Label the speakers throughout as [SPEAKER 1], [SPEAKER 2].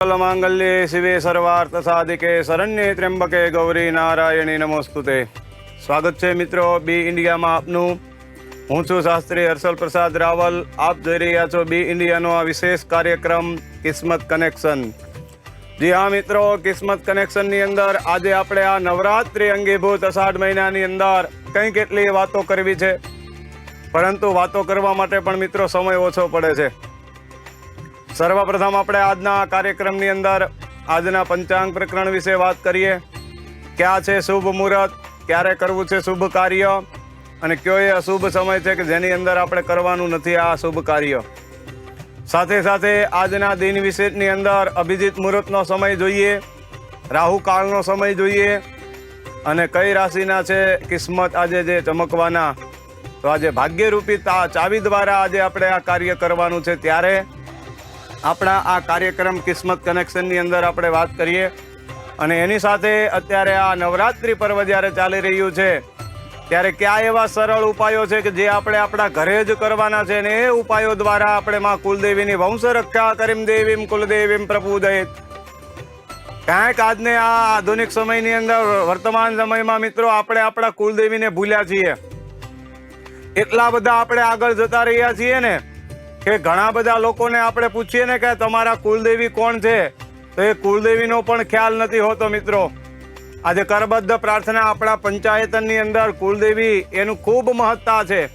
[SPEAKER 1] માંગલ્યે શિવે સર્વાર્થ સાધિકે શરણ્યે ત્ર્યંબકે ગૌરી નારાયણી નમોસ્તુતે સ્વાગત છે મિત્રો બી ઇન્ડિયામાં આપનું હું છું શાસ્ત્રી હર્ષલ પ્રસાદ રાવલ આપ જોઈ રહ્યા છો બી ઇન્ડિયાનો આ વિશેષ કાર્યક્રમ કિસ્મત કનેક્શન જી હા મિત્રો કિસ્મત કનેક્શનની અંદર આજે આપણે આ નવરાત્રિ અંગીભૂત અષાઢ મહિનાની અંદર કંઈ કેટલી વાતો કરવી છે? પરંતુ વાતો કરવા માટે પણ મિત્રો સમય ઓછો પડે છે. સર્વપ્રથમ આપણે આજના કાર્યક્રમની અંદર આજના પંચાંગ પ્રકરણ વિશે વાત કરીએ. ક્યાં છે શુભ મુહૂર્ત? ક્યારે કરવું છે શુભ કાર્ય? અને કયો એ અશુભ સમય છે કે જેની અંદર આપણે કરવાનું નથી આ શુભ કાર્ય? સાથે સાથે આજના દિન વિશેષની અંદર અભિજીત મુહૂર્તનો સમય જોઈએ, રાહુ કાળનો સમય જોઈએ, અને કઈ રાશિના છે કિસ્મત આજે જે ચમકવાના? તો આજે ભાગ્યરૂપી ચાવી દ્વારા આજે આપણે આ કાર્ય કરવાનું છે ત્યારે આપણા આ કાર્યક્રમ કિસ્મત કનેક્શનની અંદર આપણે વાત કરીએ. અને એની સાથે અત્યારે આ નવરાત્રિ પર્વ જ્યારે ચાલી રહ્યું છે, ત્યારે કયા એવા સરળ ઉપાયો છે કે જે આપણે આપણા ઘરે જ કરવાના છે અને એ ઉપાયો દ્વારા આપણે માં કુલદેવીની વંશ રક્ષા કરીમ દેવીમ કુલદેવીમ પ્રભુદયિત. કાંઈક આજને આ આધુનિક સમયની અંદર, વર્તમાન સમયમાં મિત્રો આપણે આપણા કુલદેવીને ભૂલ્યા છીએ. એટલા બધા આપણે આગળ જતા રહ્યા છીએ ને કે ઘણા બધા લોકોને આપણે પૂછીએ ને કે તમારા કુલદેવી કોણ છે? તો એ કુલદેવીનો પણ ખ્યાલ નથી હોતો, મિત્રો. આજે કરબદ્ધ પ્રાર્થના આપણા પંચાયતનની અંદર કુલદેવી એનું ખૂબ મહત્તા છે.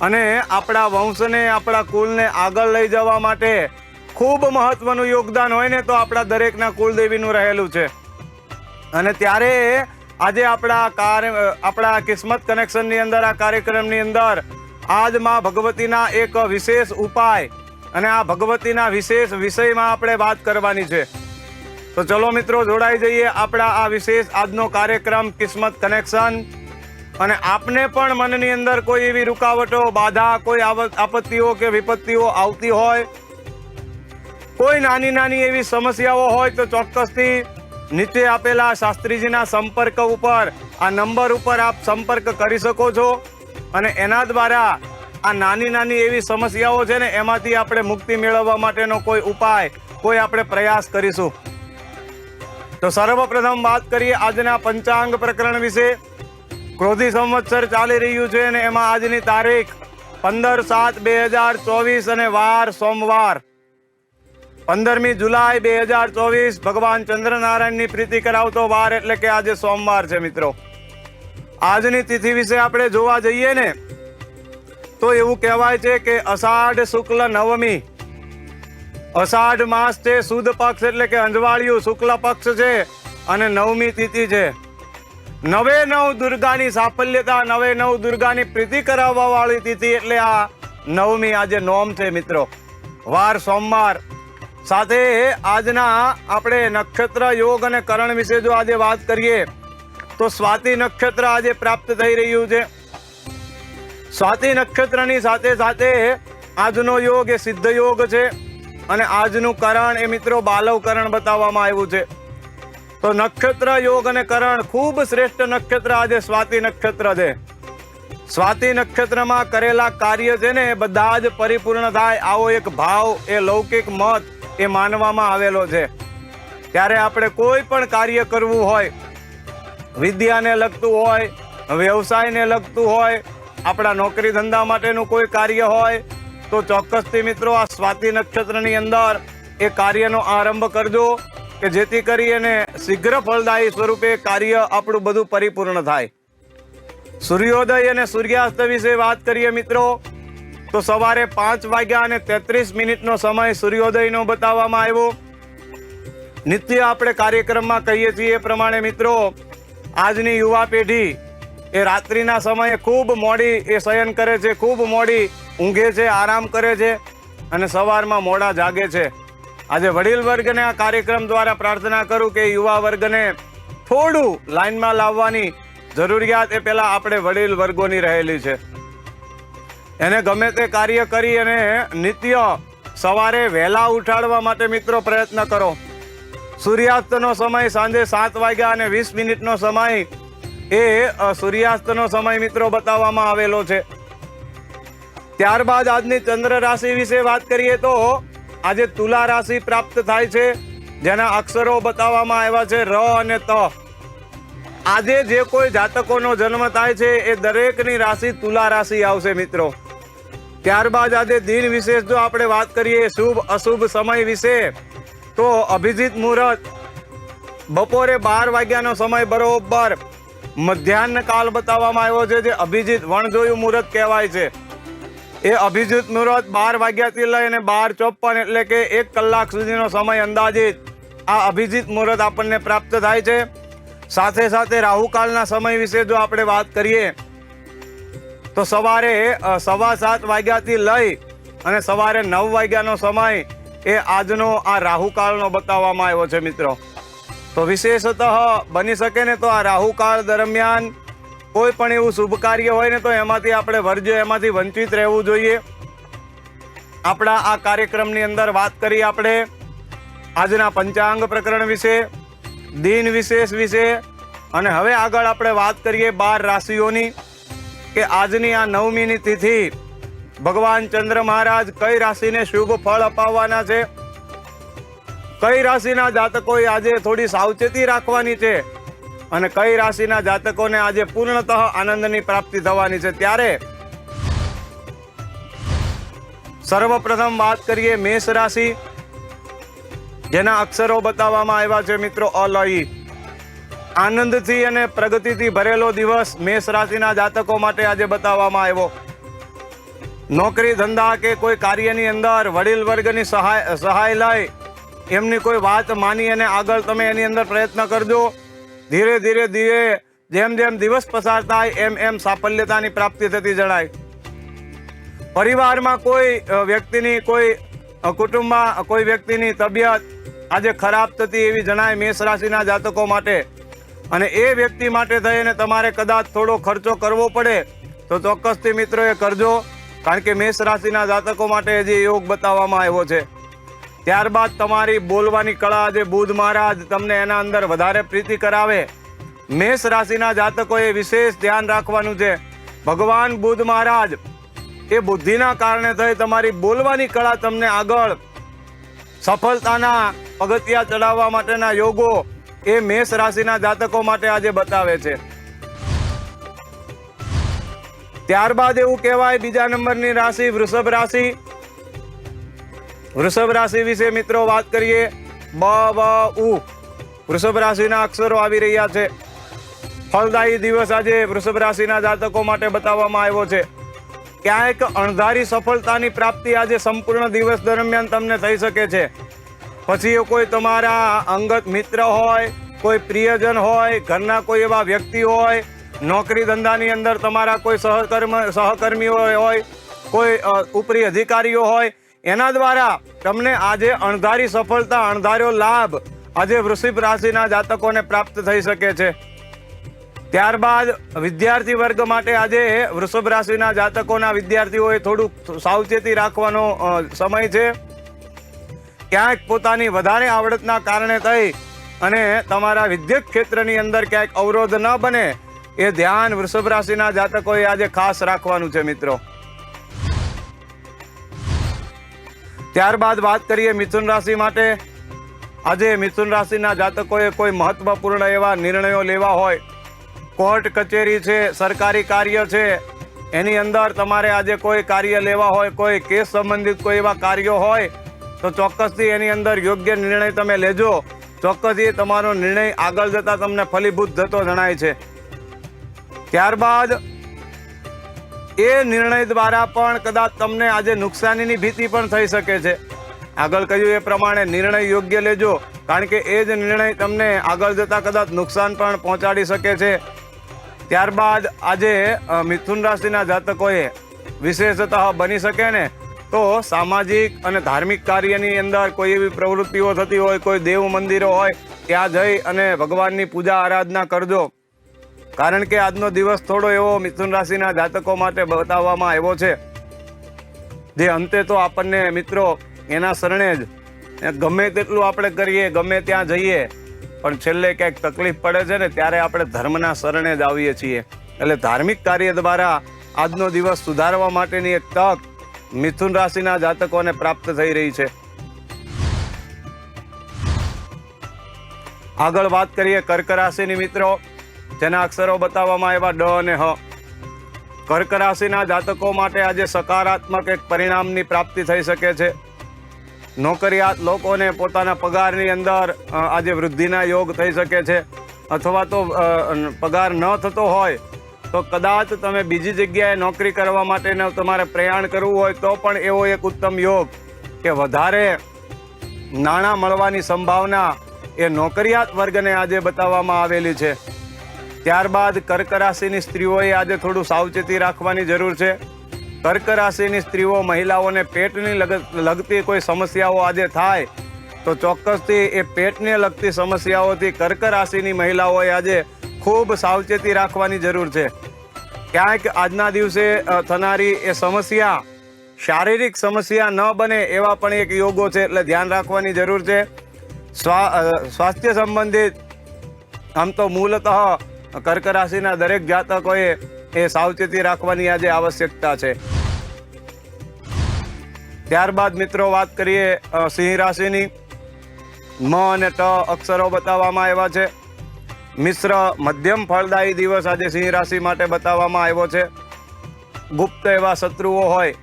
[SPEAKER 1] અને આપણા વંશને, આપણા કુલને આગળ લઈ જવા માટે ખૂબ મહત્વનું યોગદાન હોય ને તો આપણા દરેકના કુલદેવીનું રહેલું છે. અને ત્યારે આજે આપણા કાર આપણા કિસ્મત કનેક્શનની અંદર, આ કાર્યક્રમની અંદર આજમાં ભગવતીના એક વિશેષ ઉપાય અને આ ભગવતીના વિશેષ વિષયમાં આપણે વાત કરવાની છે. તો ચલો મિત્રો, જોડાઈ જઈએ આપણા આ વિશેષ આજનો કાર્યક્રમ કિસ્મત કનેક્શન. અને આપને પણ મનની અંદર કોઈ એવી રૂકાવટો, બાધા, કોઈ આપત્તિઓ કે વિપત્તિઓ આવતી હોય, કોઈ નાની નાની એવી સમસ્યાઓ હોય તો ચોક્કસથી નીચે આપેલા શાસ્ત્રીજીના સંપર્ક ઉપર, આ નંબર ઉપર આપ સંપર્ક કરી શકો છો. અને એના દ્વારા આ નાની નાની એવી સમસ્યાઓ છે ને, એમાંથી આપણે મુક્તિ મેળવવા માટેનો કોઈ ઉપાય, કોઈ આપણે પ્રયાસ કરીશું. તો સર્વપ્રથમ વાત કરીએ આજના પંચાંગ પ્રકરણ વિશે. ક્રોધી સંવત્સર ચાલી રહ્યું છે અને એમાં આજની તારીખ પંદર સાત બે હજાર ચોવીસ અને વાર સોમવાર. પંદરમી જુલાઈ બે હજાર ચોવીસ ભગવાન ચંદ્રનારાયણની પ્રીતિ કરાવતો વાર એટલે કે આજે સોમવાર છે મિત્રો. આજની તિથિ વિશે આપણે જોવા જઈએ ને, તો એવું કહેવાય છે કે અષાઢ શુક્લ નવમી. અષાઢ માસ છે સુદ પક્ષ એટલે કે અંજવાળિયું શુક્લ પક્ષ છે અને નવમી તિથિ છે. નવે નવ દુર્ગાની સાફલ્યતા, નવે નવ દુર્ગાની પ્રીતિ કરાવવા વાળી તિથિ એટલે આ નવમી આજે નોમ છે મિત્રો. વાર સોમવાર. સાથે આજના આપણે નક્ષત્ર યોગ અને કરણ વિશે જો આજે વાત કરીએ તો સ્વાતિ નક્ષત્ર આજે પ્રાપ્ત થઈ રહ્યું છે. સ્વાતિ નક્ષત્રની સાથે સાથે આજનો યોગ એ સિદ્ધ યોગ છે અને આજનું કરણ એ મિત્રો બાલવ કરણ બતાવવામાં આવ્યું છે. તો નક્ષત્ર યોગ અને કરણ ખૂબ શ્રેષ્ઠ નક્ષત્ર આજે સ્વાતિ નક્ષત્ર છે. સ્વાતિ નક્ષત્રમાં કરેલા કાર્ય છે ને બધા જ પરિપૂર્ણ થાય આવો એક ભાવ, એ લૌકિક મત એ માનવામાં આવેલો છે. ત્યારે આપણે કોઈ પણ કાર્ય કરવું હોય વિદ્યાને લગતું હોય, વ્યવસાયને લગતું હોય, આપણા નોકરી ધંધા માટેનું કોઈ કાર્ય હોય, તો ચોક્કસથી મિત્રો આ સ્વાતિ નક્ષત્રની અંદર એ કાર્યનો આરંભ કરજો, કે જેથી કરી અને શીઘ્ર ફળદાયી સ્વરૂપે કાર્ય આપણું બધું પરિપૂર્ણ થાય. સૂર્યોદય અને સૂર્યાસ્ત વિશે વાત કરીએ મિત્રો, તો સવારે પાંચ વાગ્યા અને તેત્રીસ મિનિટનો સમય સૂર્યોદયનો બતાવવામાં આવ્યો. નિત્ય આપણે કાર્યક્રમમાં કહીએ છીએ એ પ્રમાણે મિત્રો આજની યુવા પેઢી એ રાત્રિના સમયે ખૂબ મોડી એ શયન કરે છે, ખૂબ મોડી ઊંઘે છે, આરામ કરે છે અને સવારમાં મોડા જાગે છે. આજે વડીલ વર્ગને આ કાર્યક્રમ દ્વારા પ્રાર્થના કરું કે યુવા વર્ગને થોડું લાઈનમાં લાવવાની જરૂરિયાત એ પહેલાં આપણે વડીલ વર્ગોની રહેલી છે. એને ગમે તે કાર્ય કરી અને નિત્ય સવારે વહેલા ઉઠાડવા માટે મિત્રો પ્રયત્ન કરો. સૂર્યાસ્તનો સમય સાંજે સાત વાગ્યા અને વીસ મિનિટનો સમય એ સૂર્યાસ્તનો સમય મિત્રો બતાવવામાં આવેલો છે. ત્યારબાદ આજની ચંદ્ર રાશિ વિશે વાત કરીએ તો આજે તુલા રાશિ પ્રાપ્ત થાય છે, જેના અક્ષરો બતાવવામાં આવ્યા છે ર અને ત. આજે જે કોઈ જાતકોનો જન્મ થાય છે એ દરેકની રાશિ તુલા રાશિ આવશે મિત્રો. ત્યારબાદ આજે દિન વિશેષ જો આપણે વાત કરીએ શુભ, અશુભ સમય વિશે તો અભિજીત મુહૂર્ત બપોરે બાર વાગ્યાનો સમય બરોબર. મધ્યાહન કાલ બતાવવામાં આવ્યો છે જે અભિજીત વણજોયું મુહૂર્ત કહેવાય છે. એ અભિજીત મુહૂર્ત બાર વાગ્યાથી લઈને બાર ચોપન એટલે કે એક કલાક સુધીનો સમય અંદાજિત આ અભિજીત મુહૂર્ત આપણને પ્રાપ્ત થાય છે. સાથે સાથે રાહુકાળના સમય વિશે જો આપણે વાત કરીએ, તો સવારે સવા સાત વાગ્યાથી લઈ અને સવારે નવ વાગ્યાનો સમય એ આજનો આ રાહુકાળનો બતાવવામાં આવ્યો છે, મિત્રો. તો વિશેષતઃ બની શકે ને તો આ રાહુકાળ દરમિયાન કોઈ પણ એવું શુભ કાર્ય હોય ને તો એમાંથી આપણે વર્જ્ય, એમાંથી વંચિત રહેવું જોઈએ. આપણા આ કાર્યક્રમની અંદર વાત કરી આપણે આજના પંચાંગ પ્રકરણ વિશે, દિન વિશેષ વિશે, અને હવે આગળ આપણે વાત કરીએ બાર રાશિઓની, કે આજની આ નવમીની તિથિ ભગવાન ચંદ્ર મહારાજ કઈ રાશિને શુભ ફળ અપાવવાના છે? કઈ રાશિના જાતકોએ આજે થોડી સાવચેતી રાખવાની છે? અને કઈ રાશિના જાતકોને આજે પૂર્ણતઃ આનંદની પ્રાપ્તિ થવાની છે? ત્યારે સર્વપ્રથમ વાત કરીએ મેષ રાશિ. જેના અક્ષરો બતાવવામાં આવ્યા છે મિત્રો અલઈ આનંદથી અને પ્રગતિથી ભરેલો દિવસ મેષ રાશિના જાતકો માટે આજે બતાવવામાં આવ્યો. નોકરી ધંધા કે કોઈ કાર્યની અંદર વડીલ વર્ગની સહાય સહાય લઈ, એમની કોઈ વાત માની અને આગળ તમે એની અંદર પ્રયત્ન કરજો. ધીરે ધીરે ધીરે જેમ જેમ દિવસ પસાર થાય, એમ એમ સાફલ્યતાની પ્રાપ્તિ થતી જણાય. પરિવારમાં કોઈ વ્યક્તિની કોઈ કુટુંબમાં કોઈ વ્યક્તિની તબિયત આજે ખરાબ થતી એવી જણાય મેષ રાશિના જાતકો માટે. અને એ વ્યક્તિ માટે થઈને તમારે કદાચ થોડો ખર્ચો કરવો પડે, તો ચોક્કસથી મિત્રો એ કરજો. કારણ કે મેષ રાશિના જાતકો માટે જે યોગ બતાવવામાં આવ્યો છે, ત્યારબાદ તમારી બોલવાની કળા જે બુધ મહારાજ તમને એના અંદર વધારે પ્રીતિ કરાવે, મેષ રાશિના જાતકોએ વિશેષ ધ્યાન રાખવાનું છે. ભગવાન બુધ મહારાજ, એ બુદ્ધિના કારણે થઈ તમારી બોલવાની કળા તમને આગળ સફળતાના પગથિયા ચડાવવા માટેના યોગો એ મેષ રાશિના જાતકો માટે આજે બતાવે છે. ત્યારબાદ એવું કહેવાય, બીજા નંબરની રાશિ વૃષભ રાશિ. વૃષભ રાશિ વિશે મિત્રો વાત કરીએ. બ બ ઉ. વૃષભ રાશિના અક્ષરો આવી રહ્યા છે. ફળદાયી દિવસ આજે વૃષભ રાશિના જાતકો માટે બતાવવામાં આવ્યો છે. ક્યાંક અણધારી સફળતાની પ્રાપ્તિ આજે સંપૂર્ણ દિવસ દરમિયાન તમને થઈ શકે છે. પછી એ કોઈ તમારા અંગત મિત્ર હોય, કોઈ પ્રિયજન હોય, ઘરના કોઈ એવા વ્યક્તિ હોય નોકરી ધંધાની અંદર તમારા કોઈ સહકર્મ, સહકર્મીઓ હોય, કોઈ ઉપરી અધિકારીઓ હોય, એના દ્વારા તમને આજે અણધારી સફળતા, અણધાર્યો લાભ આજે વૃષભ રાશિના જાતકોને પ્રાપ્ત થઈ શકે છે. ત્યારબાદ વિદ્યાર્થી વર્ગ માટે આજે વૃષભ રાશિના જાતકોના વિદ્યાર્થીઓએ થોડુંક સાવચેતી રાખવાનો સમય છે. ક્યાંક પોતાની વધારે આવડતના કારણે થઈ અને તમારા વિદ્યુત ક્ષેત્રની અંદર ક્યાંક અવરોધ ન બને એ ધ્યાન વૃષભ રાશિના જાતકોએ આજે ખાસ રાખવાનું છે, મિત્રો. ત્યારબાદ વાત કરીએ મિથુન રાશિ માટે. આજે મિથુન રાશિના જાતકોએ કોઈ મહત્વપૂર્ણ એવા નિર્ણયો લેવા હોય. કોર્ટ કચેરી છે, સરકારી કાર્ય છે, એની અંદર તમારે આજે કોઈ કાર્ય લેવા હોય, કોઈ કેસ સંબંધિત કોઈ એવા કાર્યો હોય, તો ચોક્કસથી એની અંદર યોગ્ય નિર્ણય તમે લેજો. ચોક્કસથી તમારો નિર્ણય આગળ જતાં તમને ફલીભૂત થતો જણાય છે. ત્યારબાદ એ નિર્ણય દ્વારા પણ કદાચ તમને આજે નુકસાનીની ભીતિ પણ થઈ શકે છે. આગળ કહ્યું એ પ્રમાણે નિર્ણય યોગ્ય લેજો, કારણ કે એ જ નિર્ણય તમને આગળ જતાં કદાચ નુકસાન પણ પહોંચાડી શકે છે. ત્યારબાદ આજે મિથુન રાશિના જાતકોએ વિશેષતઃ બની શકે ને, તો સામાજિક અને ધાર્મિક કાર્યની અંદર કોઈ એવી પ્રવૃત્તિઓ થતી હોય, કોઈ દેવ મંદિરો હોય, ત્યાં જઈ અને ભગવાનની પૂજા આરાધના કરજો. કારણ કે આજનો દિવસ થોડો એવો મિથુન રાશિના જાતકો માટે બતાવવામાં આવ્યો છે. જે અંતે તો આપણને મિત્રો એના શરણે જ ગમે તેટલું આપણે કરીએ, ગમે ત્યાં જઈએ, પણ છેલ્લે ક્યાંક તકલીફ પડે છે ને, ત્યારે આપણે ધર્મના શરણે જ આવીએ છીએ. એટલે ધાર્મિક કાર્ય દ્વારા આજનો દિવસ સુધારવા માટેની એક તક મિથુન રાશિના જાતકોને પ્રાપ્ત થઈ રહી છે. આગળ વાત કરીએ કર્ક રાશિની મિત્રો. જેના અક્ષરો બતાવવામાં આવ્યા ડ અને હ. કર્ક રાશિના જાતકો માટે આજે સકારાત્મક એક પરિણામની પ્રાપ્તિ થઈ શકે છે. નોકરિયાત લોકોને પોતાના પગારની અંદર આજે વૃદ્ધિના યોગ થઈ શકે છે. અથવા તો પગાર ન થતો હોય, તો કદાચ તમે બીજી જગ્યાએ નોકરી કરવા માટેનો તમારે પ્રયાણ કરવું હોય, તો પણ એવો એક ઉત્તમ યોગ કે વધારે નાણાં મળવાની સંભાવના એ નોકરિયાત વર્ગને આજે બતાવવામાં આવેલી છે. ત્યારબાદ કર્ક રાશિની સ્ત્રીઓએ આજે થોડું સાવચેતી રાખવાની જરૂર છે. કર્ક રાશિની સ્ત્રીઓ મહિલાઓને પેટની લગ- લગતી કોઈ સમસ્યાઓ આજે થાય, તો ચોક્કસથી એ પેટને લગતી સમસ્યાઓથી કર્ક રાશિની મહિલાઓએ આજે ખૂબ સાવચેતી રાખવાની જરૂર છે. ક્યાંક આજના દિવસે થનારી એ સમસ્યા, શારીરિક સમસ્યા ન બને એવા પણ એક યોગો છે એટલે ધ્યાન રાખવાની જરૂર છે. સ્વા સ્વાસ્થ્ય સંબંધિત, આમ તો મૂલતઃ કર્ક રાશિના દરેક જાતકોએ એ સાવચેતી રાખવાની આજે આવશ્યકતા છે. ત્યારબાદ મિત્રો વાત કરીએ સિંહ રાશિની. મ અને ટ અક્ષરો બતાવવામાં આવ્યા છે. મિશ્ર મધ્યમ ફળદાયી દિવસ આજે સિંહ રાશિ માટે બતાવવામાં આવ્યો છે. ગુપ્ત એવા શત્રુઓ હોય,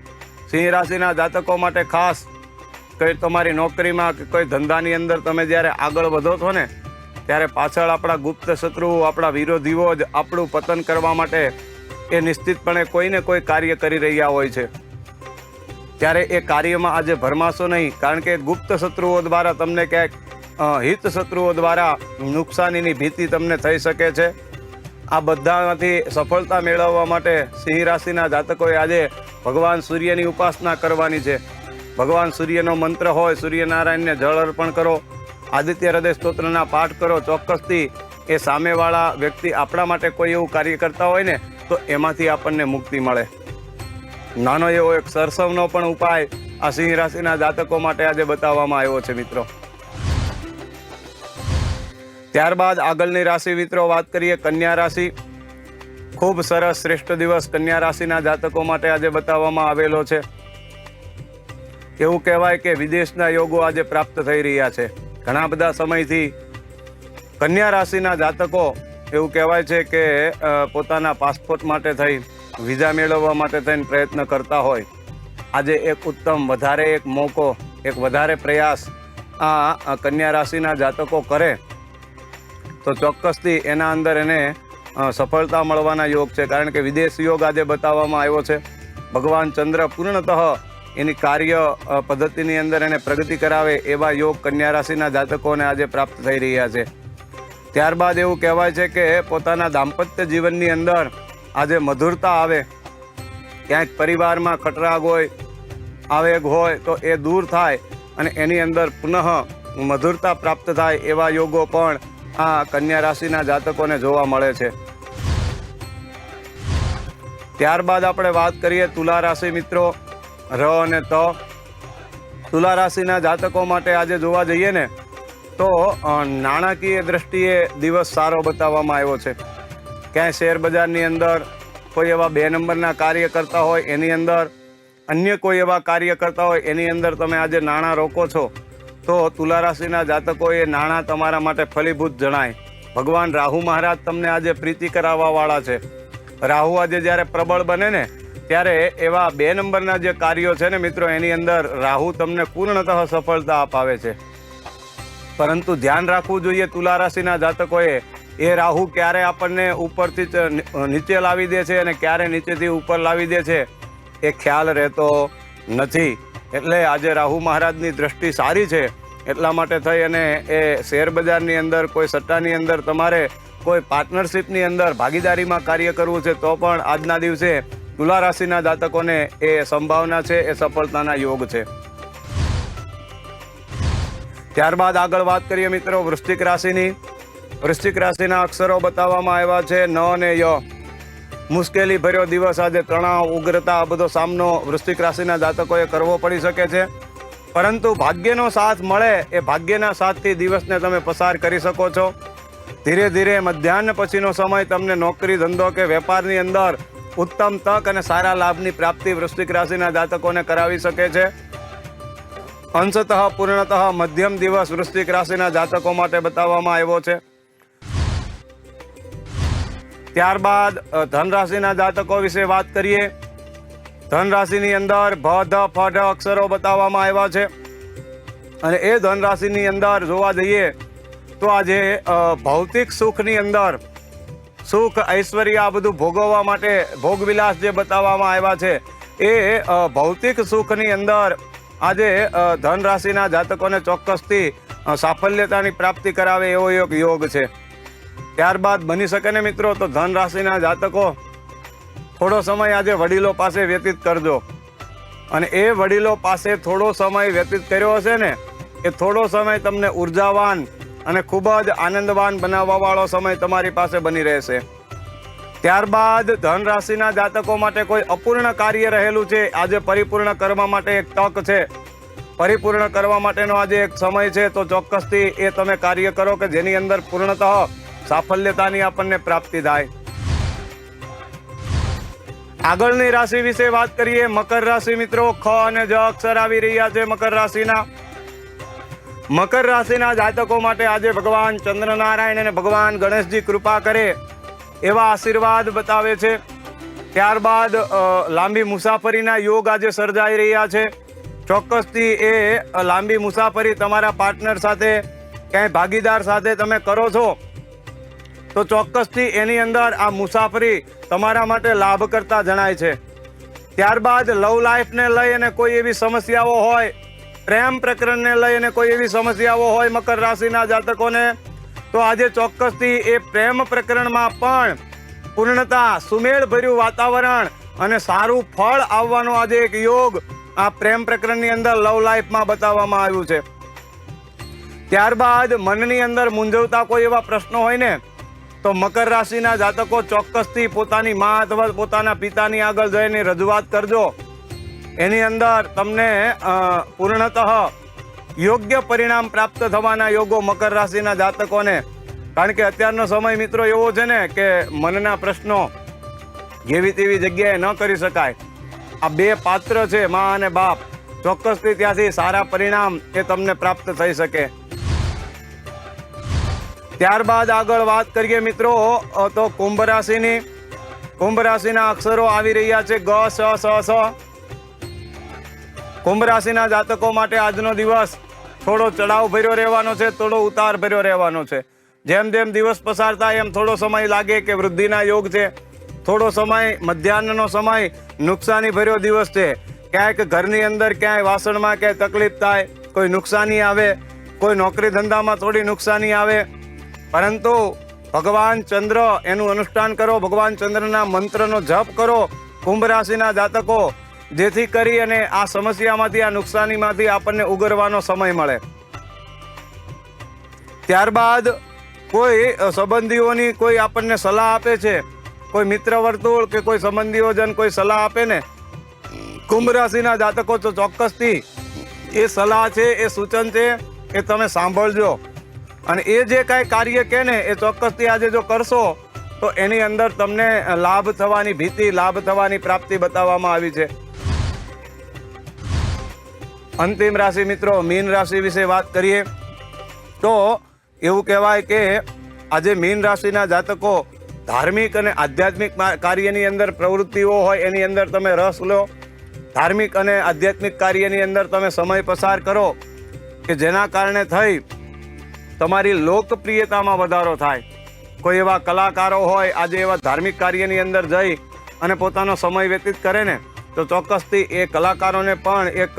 [SPEAKER 1] સિંહ રાશિના જાતકો માટે ખાસ, કંઈ તમારી નોકરીમાં કે કોઈ ધંધાની અંદર તમે જ્યારે આગળ વધો છો ને ત્યારે પાછળ આપણા ગુપ્ત શત્રુઓ આપણા વિરોધીઓ જ આપણું પતન કરવા માટે એ નિશ્ચિતપણે કોઈને કોઈ કાર્ય કરી રહ્યા હોય છે. ત્યારે એ કાર્યમાં આજે ભરમાશો નહીં, કારણ કે ગુપ્ત શત્રુઓ દ્વારા તમને ક્યાંક હિત શત્રુઓ દ્વારા નુકસાનીની ભીતિ તમને થઈ શકે છે. આ બધામાંથી સફળતા મેળવવા માટે સિંહ રાશિના જાતકોએ આજે ભગવાન સૂર્યની ઉપાસના કરવાની છે. ભગવાન સૂર્યનો મંત્ર હોય, સૂર્યનારાયણને જળ અર્પણ કરો. આદિત્ય હૃદય સ્તોત્રના પાઠ કરો ચોક્કસથી. એ સામેવાળા વ્યક્તિ આપણા માટે કોઈ એવું કાર્ય કરતા હોય ને, તો એમાંથી આપણને મુક્તિ મળે. નાનો એવો એક સરસવનો પણ ઉપાય આ સિંહ રાશિના જાતકો માટે આજે બતાવવામાં આવ્યો છે, મિત્રો. ત્યારબાદ આગળની રાશિ, મિત્રો, વાત કરીએ કન્યા રાશિ. ખૂબ સરસ શ્રેષ્ઠ દિવસ કન્યા રાશિના જાતકો માટે આજે બતાવવામાં આવેલો છે. એવું કહેવાય કે વિદેશના યોગો આજે પ્રાપ્ત થઈ રહ્યા છે. ઘણા બધા સમયથી કન્યા રાશિના જાતકો એવું કહેવાય છે કે પોતાના પાસપોર્ટ માટે થઈ વિઝા મેળવવા માટે થઈને પ્રયત્ન કરતા હોય. આજે એક ઉત્તમ, વધારે એક મોકો, એક વધારે પ્રયાસ આ કન્યા રાશિના જાતકો કરે, તો ચોક્કસથી એના અંદર એને સફળતા મળવાના યોગ છે. કારણ કે વિદેશ યોગ આજે બતાવવામાં આવ્યો છે. ભગવાન ચંદ્ર પૂર્ણતઃ એની કાર્ય પદ્ધતિની અંદર એને પ્રગતિ કરાવે એવા યોગ કન્યા રાશિના જાતકોને આજે પ્રાપ્ત થઈ રહ્યા છે. ત્યારબાદ એવું કહેવાય છે કે પોતાના દાંપત્ય જીવનની અંદર આજે મધુરતા આવે, ક્યાંક પરિવારમાં ખટરાગ હોય, આવેગ હોય તો એ દૂર થાય અને એની અંદર પુનઃ મધુરતા પ્રાપ્ત થાય એવા યોગો પણ આ કન્યા રાશિના જાતકોને જોવા મળે છે. ત્યારબાદ આપણે વાત કરીએ તુલા રાશિ મિત્રો. ર અને ત તુલા રાશિના જાતકો માટે આજે જોવા જઈએ ને, તો નાણાકીય દ્રષ્ટિએ દિવસ સારો બતાવવામાં આવ્યો છે. ક્યાંય શેર બજારની અંદર કોઈ એવા બે નંબરના કાર્ય કરતા હોય એની અંદર, અન્ય કોઈ એવા કાર્ય કરતા હોય એની અંદર તમે આજે નાણાં રોકો છો, તો તુલા રાશિના જાતકોએ નાણાં તમારા માટે ફલીભૂત જણાય. ભગવાન રાહુ મહારાજ તમને આજે પ્રીતિ કરાવવાવાળા છે. રાહુ આજે જ્યારે પ્રબળ બને ને ત્યારે એવા બે નંબરના જે કાર્યો છે ને મિત્રો, એની અંદર રાહુ તમને પૂર્ણતઃ સફળતા અપાવે છે. પરંતુ ધ્યાન રાખવું જોઈએ તુલા રાશિના જાતકોએ. એ રાહુ ક્યારે આપણને ઉપરથી નીચે લાવી દે છે અને ક્યારે નીચેથી ઉપર લાવી દે છે, એ ખ્યાલ રહેતો નથી. એટલે આજે રાહુ મહારાજની દ્રષ્ટિ સારી છે, એટલા માટે થઈ અને એ શેર બજારની અંદર, કોઈ સટ્ટાની અંદર તમારે કોઈ પાર્ટનરશિપની અંદર ભાગીદારીમાં કાર્ય કરવું છે, તો પણ આજના દિવસે તુલા રાશિના જાતકોને એ સંભાવના છે, એ સફળતાના યોગ છે. ત્યારબાદ આગળ વાત કરીએ મિત્રો વૃશ્ચિક રાશિની. વૃશ્ચિક રાશિના અક્ષરો બતાવવામાં આવ્યા છે, ન અને ય. મુશ્કેલી ભર્યો દિવસ આજે તણાવ, ઉગ્રતા, આ બધો સામનો વૃશ્ચિક રાશિના જાતકોએ કરવો પડી શકે છે. પરંતુ ભાગ્યનો સાથ મળે એ ભાગ્યના સાથથી દિવસને તમે પસાર કરી શકો છો. ધીરે ધીરે મધ્યાહન પછીનો સમય તમને નોકરી, ધંધો કે વેપારની અંદર ઉત્તમ તક અને સારા લાભની પ્રાપ્તિ વૃશ્ચિક રાશિના જાતકોને કરાવી શકે છે. અંશતઃ, પૂર્ણતઃ મધ્યમ દિવસ વૃશ્ચિક રાશિના જાતકો માટે બતાવવામાં આવ્યો છે. ત્યારબાદ ધનરાશિના ધન રાશિના જાતકો વિશે વાત કરીએ. ધન રાશિની અંદર ભ, ધ, ફ ઢ અક્ષરો બતાવવામાં આવ્યા છે. અને એ ધન રાશિની અંદર જોવા જઈએ તો આજે ભૌતિક સુખની અંદર સુખ, ઐશ્વર્ય આ બધું ભોગવવા માટે ભોગવિલાસ જે બતાવવામાં આવ્યા છે, એ ભૌતિક સુખની અંદર આજે ધન રાશિના જાતકોને ચોક્કસથી સાફલ્યતાની પ્રાપ્તિ કરાવે એવો એક યોગ છે. ત્યારબાદ બની શકે ને મિત્રો તો ધન રાશિના જાતકો થોડો સમય આજે વડીલો પાસે વ્યતીત કરજો. અને એ વડીલો પાસે થોડો સમય વ્યતીત કર્યો હશે ને, એ થોડો સમય તમને ઉર્જાવાન અને ખૂબ જ આનંદવાન બનાવવા વાળો સમય તમારી પાસે બની રહેશે. ત્યારબાદ ધન રાશિના જાતકો માટે કોઈ અપૂર્ણ કાર્ય રહેલું છે. આજે પરિપૂર્ણ કરવા માટે એક તક છે. પરિપૂર્ણ કરવા માટેનો આજે એક સમય છે. તો ચોક્કસથી એ તમે કાર્ય કરો કે જેની અંદર પૂર્ણતઃ સાફલ્યતાની આપણને પ્રાપ્તિ થાય. આગળની રાશિ વિશે વાત કરીએ. મકર રાશિ મિત્રો, ખ અને જ અક્ષર આવી રહ્યા છે મકર રાશિના. મકર રાશિના જાતકો માટે આજે ભગવાન ચંદ્રનારાયણ અને ભગવાન ગણેશજી કૃપા કરે એવા આશીર્વાદ બતાવે છે. ત્યારબાદ લાંબી મુસાફરીના યોગ આજે સર્જાઈ રહ્યા છે. ચોક્કસથી એ લાંબી મુસાફરી તમારા પાર્ટનર સાથે, ક્યાંય ભાગીદાર સાથે તમે કરો છો, તો ચોક્કસથી એની અંદર આ મુસાફરી તમારા માટે લાભ કરતા જણાય છે. ત્યારબાદ, લવ લાઈફને લઈ અને કોઈ એવી સમસ્યાઓ હોય પ્રેમ પ્રકરણને લઈને કોઈ એવી સમસ્યાઓ હોય મકર રાશિના જાતકોને, તો આજે ચોક્કસથી એ પ્રેમ પ્રકરણમાં પણ પૂર્ણતા, સુમેળભર્યું વાતાવરણ અને સારું ફળ આવવાનો આજે એક યોગ આ પ્રેમ પ્રકરણની અંદર લવ લાઈફમાં બતાવવામાં આવ્યું છે. ત્યારબાદ મનની અંદર મૂંઝવતા કોઈ એવા પ્રશ્નો હોય ને, તો મકર રાશિના જાતકો ચોક્કસથી પોતાની મા અથવા પોતાના પિતાની આગળ જઈને રજૂઆત કરજો. એની અંદર તમને પૂર્ણતઃ યોગ્ય પરિણામ પ્રાપ્ત થવાના યોગો મકર રાશિના જાતકોને. કારણ કે અત્યારનો સમય મિત્રો એવો છે ને કે મનના પ્રશ્નો જેવી તેવી જગ્યાએ ન કરી શકાય. આ બે પાત્ર છે મા અને બાપ. ચોક્કસથી ત્યાંથી સારા પરિણામ એ તમને પ્રાપ્ત થઈ શકે. ત્યારબાદ આગળ વાત કરીએ મિત્રો તો કુંભ રાશિની. કુંભ રાશિના અક્ષરો આવી રહ્યા છે ગ, સ સ સ. કુંભ રાશિના જાતકો માટે આજનો દિવસ થોડો ચડાવ ભર્યો રહેવાનો છે, થોડો ઉતાર ભર્યો રહેવાનો છે. જેમ જેમ દિવસ પસાર થાય એમ થોડો સમય લાગે કે વૃદ્ધિના યોગ છે. થોડો સમય, મધ્યાહનનો સમય, નુકસાની ભર્યો દિવસ છે. ક્યાંક ઘરની અંદર, ક્યાંય વાસણમાં ક્યાંય તકલીફ થાય, કોઈ નુકસાની આવે, કોઈ નોકરી ધંધામાં થોડી નુકસાની આવે. પરંતુ ભગવાન ચંદ્ર એનું અનુષ્ઠાન કરો, ભગવાન ચંદ્રના મંત્રનો જપ કરો. કુંભ રાશિના જાતકો જેથી કરી અને આ સમસ્યામાંથી, આ નુકસાનીમાંથી આપણને ઉગરવાનો સમય મળે. ત્યારબાદ કોઈ સંબંધીઓની કોઈ આપણને સલાહ આપે છે, કોઈ મિત્ર વર્તુળ કે કોઈ સંબંધીઓજન કોઈ સલાહ આપે ને, કુંભ રાશિના જાતકો તો ચોક્કસથી એ સલાહ છે, એ સૂચન છે, એ તમે સાંભળજો. અને એ જે કાંઈ કાર્ય કે ને, એ ચોક્કસથી આજે જો કરશો, તો એની અંદર તમને લાભ થવાની ભીતિ, લાભ થવાની પ્રાપ્તિ બતાવવામાં આવી છે. અંતિમ રાશિ મિત્રો, મીન રાશિ વિશે વાત કરીએ તો એવું કહેવાય કે આજે મીન રાશિના જાતકો ધાર્મિક અને આધ્યાત્મિક કાર્યની અંદર પ્રવૃત્તિઓ હોય એની અંદર તમે રસ લો. ધાર્મિક અને આધ્યાત્મિક કાર્યની અંદર તમે સમય પસાર કરો કે જેના કારણે થઈ તમારી લોકપ્રિયતામાં વધારો થાય. કોઈ એવા કલાકારો હોય, આજે એવા ધાર્મિક કાર્યની અંદર જઈ અને પોતાનો સમય વ્યતીત કરે ને તો ચોક્કસથી એ કલાકારોને પણ એક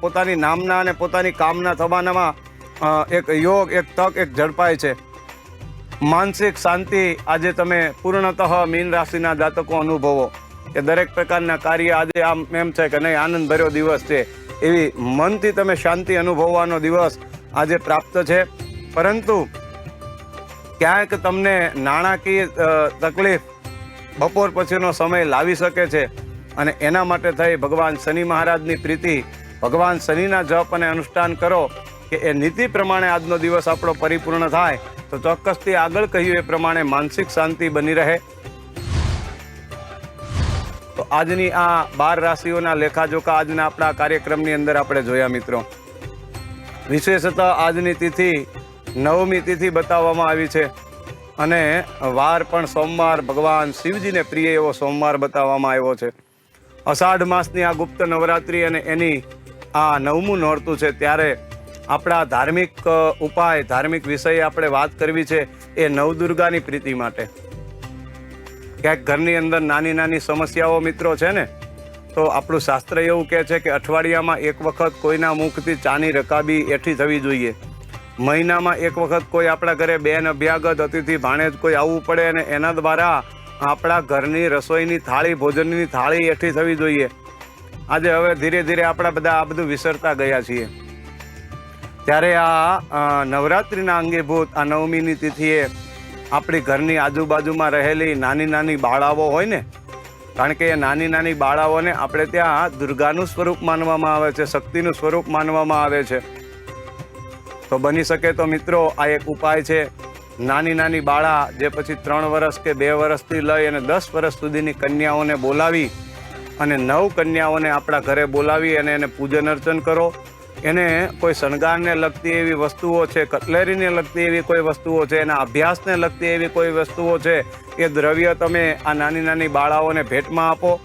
[SPEAKER 1] પોતાની નામના અને પોતાની કામના થવાનામાં એક યોગ, એક તક, એક ઝડપાય છે. માનસિક શાંતિ આજે તમે પૂર્ણતઃ મીન રાશિના જાતકો અનુભવો કે દરેક પ્રકારના કાર્ય આજે આમ એમ છે કે નહીં આનંદ ભર્યો દિવસ છે. એવી મનથી તમે શાંતિ અનુભવવાનો દિવસ આજે પ્રાપ્ત છે. પરંતુ ક્યાંક તમને નાણાકીય તકલીફ બપોર પછીનો સમય લાવી શકે છે. અને એના માટે થઈ ભગવાન શનિ મહારાજની પ્રીતિ. ભગવાન શનિના જપ અને અનુષ્ઠાન કરો કે એ નીતિ પ્રમાણે આજનો દિવસ આપણો પરિપૂર્ણ થાય. તો ચોક્કસથી આગળ કહ્યું એ પ્રમાણે માનસિક શાંતિ બની રહે. તો આજની આ બાર રાશિઓના લેખાજોખા આજના આપણા કાર્યક્રમની અંદર આપણે જોયા મિત્રો. વિશેષતઃ આજની તિથિ નવમી તિથિ બતાવવામાં આવી છે. અને વાર પણ સોમવાર ભગવાન શિવજીને પ્રિય એવો સોમવાર બતાવવામાં આવ્યો છે. અષાઢ માસની આ ગુપ્ત નવરાત્રિ અને એની આ નવમું નોરતું છે, ત્યારે આપણા ધાર્મિક ઉપાય, ધાર્મિક વિષય આપણે વાત કરવી છે એ નવદુર્ગાની પ્રીતિ માટે. ક્યાંક ઘરની અંદર નાની નાની સમસ્યાઓ મિત્રો છે ને, તો આપણું શાસ્ત્ર એવું કહે છે કે અઠવાડિયામાં એક વખત કોઈના મુખથી ચાની રકાબી એઠી થવી જોઈએ. મહિનામાં એક વખત કોઈ આપણા ઘરે બેન, અભ્યાગત, અતિથિ, ભાણેજ કોઈ આવવું પડે અને એના દ્વારા આપણા ઘરની રસોઈની થાળી, ભોજનની થાળી એઠી થવી જોઈએ. આજે હવે ધીરે ધીરે આપણા બધા આ બધું વિસરતા ગયા છીએ. ત્યારે આ નવરાત્રિના અંગીભૂત આ નવમીની તિથિએ આપણી ઘરની આજુબાજુમાં રહેલી નાની નાની બાળાઓ હોય ને, કારણ કે એ નાની નાની બાળાઓને આપણે ત્યાં દુર્ગાનું સ્વરૂપ માનવામાં આવે છે, શક્તિનું સ્વરૂપ માનવામાં આવે છે. તો બની શકે તો મિત્રો આ એક ઉપાય છે નાની નાની બાળા જે પછી ત્રણ વર્ષ કે બે વર્ષથી લઈ અને દસ વર્ષ સુધીની કન્યાઓને બોલાવી અને નવ કન્યાઓને આપણા ઘરે બોલાવી અને એને પૂજન અર્ચન કરો. એને કોઈ શણગારને લગતી એવી વસ્તુઓ છે, કટલેરીને લગતી એવી કોઈ વસ્તુઓ છે, એના અભ્યાસને લગતી એવી કોઈ વસ્તુઓ છે, એ દ્રવ્ય તમે આ નાની નાની બાળાઓને ભેટમાં આપો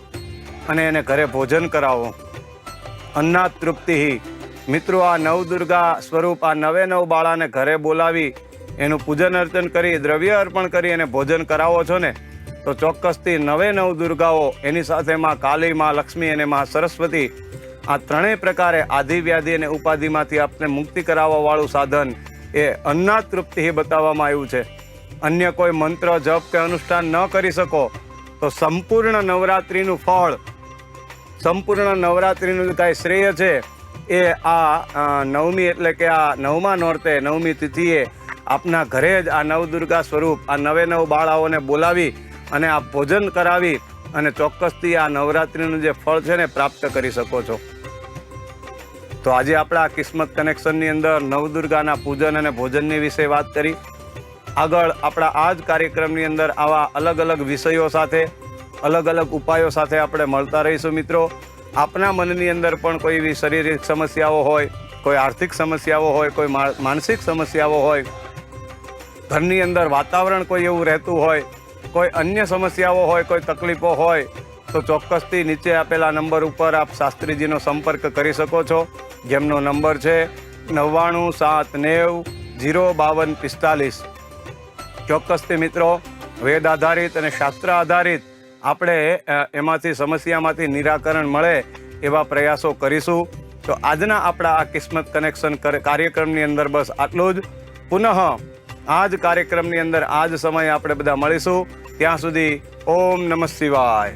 [SPEAKER 1] અને એને ઘરે ભોજન કરાવો. અન્નાત તૃપ્તિ મિત્રો, આ નવદુર્ગા સ્વરૂપ આ નવે નવ બાળાને ઘરે બોલાવી એનું પૂજન અર્ચન કરી, દ્રવ્ય અર્પણ કરી અને ભોજન કરાવો છો ને, તો ચોક્કસથી નવે નવ દુર્ગાઓ એની સાથે માં કાલી, માં લક્ષ્મી અને માં સરસ્વતી, આ ત્રણેય પ્રકારે આધિ વ્યાધિ અને ઉપાધિમાંથી આપને મુક્તિ કરાવવાવાળું સાધન એ અન્ના તૃપ્તિ બતાવવામાં આવ્યું છે. અન્ય કોઈ મંત્ર, જપ કે અનુષ્ઠાન ન કરી શકો, તો સંપૂર્ણ નવરાત્રિનું ફળ, સંપૂર્ણ નવરાત્રિનું કાંઈ શ્રેય છે, એ આ નવમી એટલે કે આ નવમા નોરતે, નવમી તિથિએ આપના ઘરે જ આ નવદુર્ગા સ્વરૂપ, આ નવે નવ બાળાઓને બોલાવી અને આ ભોજન કરાવી અને ચોક્કસથી આ નવરાત્રિનું જે ફળ છે ને પ્રાપ્ત કરી શકો છો. તો આજે આપણા આ કિસ્મત કનેક્શનની અંદર નવદુર્ગાના પૂજન અને ભોજનની વિશે વાત કરી. આગળ આપણા આ જ કાર્યક્રમની અંદર આવા અલગ અલગ વિષયો સાથે અલગ અલગ ઉપાયો સાથે આપણે મળતા રહીશું મિત્રો. આપના મનની અંદર પણ કોઈ એવી શારીરિક સમસ્યાઓ હોય, કોઈ આર્થિક સમસ્યાઓ હોય, કોઈ માનસિક સમસ્યાઓ હોય ઘરની અંદર વાતાવરણ કોઈ એવું રહેતું હોય, કોઈ અન્ય સમસ્યાઓ હોય, કોઈ તકલીફો હોય, તો ચોક્કસથી નીચે આપેલા નંબર ઉપર આપ શાસ્ત્રીજીનો સંપર્ક કરી શકો છો. જેમનો નંબર છે નવ્વાણું સાત નેવ જીરો બાવન પિસ્તાલીસ. ચોક્કસથી મિત્રો, વેદ આધારિત અને શાસ્ત્ર આધારિત આપણે એમાંથી સમસ્યામાંથી નિરાકરણ મળે એવા પ્રયાસો કરીશું. તો આજના આપણા આ કિસ્મત કનેક્શન કર- કાર્યક્રમની અંદર બસ આટલું જ. પુનઃ આ જ કાર્યક્રમની અંદર આ જ સમયે આપણે બધા મળીશું. ત્યાં સુધી ઓમ નમઃ શિવાય.